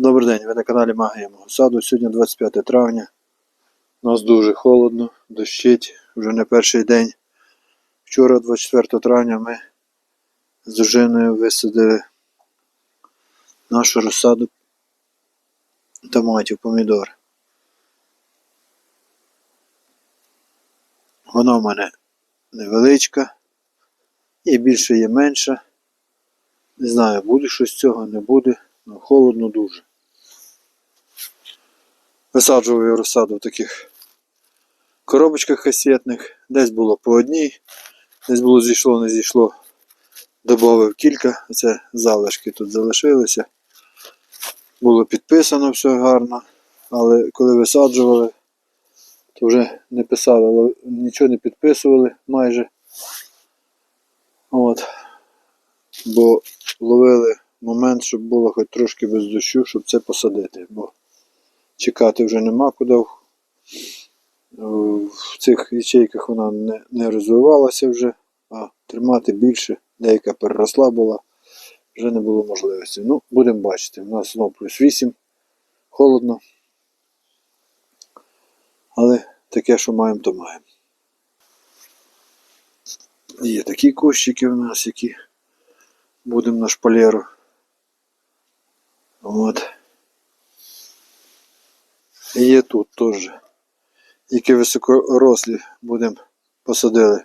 Добрий день, ви на каналі Магія мого саду. Сьогодні 25 травня. У нас дуже холодно, дощить вже не перший день. Вчора, 24 травня, ми з дружиною висадили нашу розсаду томатів, помідор. Вона в мене невеличка, і більше є менша. Не знаю, буде щось з цього, не буде. Ну, холодно дуже. Висаджував я розсаду в таких коробочках касетних. Десь було по одній, десь було зійшло, не зійшло. Добавив кілька, це залишки тут залишилися. Було підписано все гарно, але коли висаджували, то вже не писали, нічого не підписували майже. От. Бо ловили момент, щоб було хоч трошки без дощу, щоб це посадити. Бо чекати вже нема куди. В- цих ячейках вона не, не розвивалася вже, а тримати більше, деяка переросла була, вже не було можливості. Ну, будемо бачити. У нас знову плюс 8, холодно. Але таке, що маємо, то маємо. Є такі кущики в нас, які будемо на шпалеру. От. Є тут теж. Які високорослі будемо посадили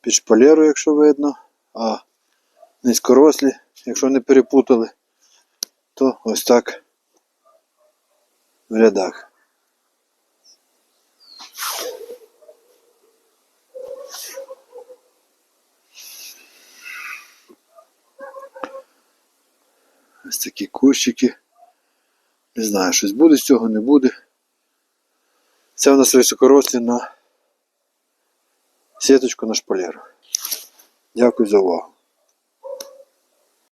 під шпалеру, якщо видно, а низькорослі, якщо не перепутали, то ось так в рядах. Ось такі кущики. Не знаю, щось буде з цього, не буде. Це у нас високорослі на сіточку на шпалеру. Дякую за увагу.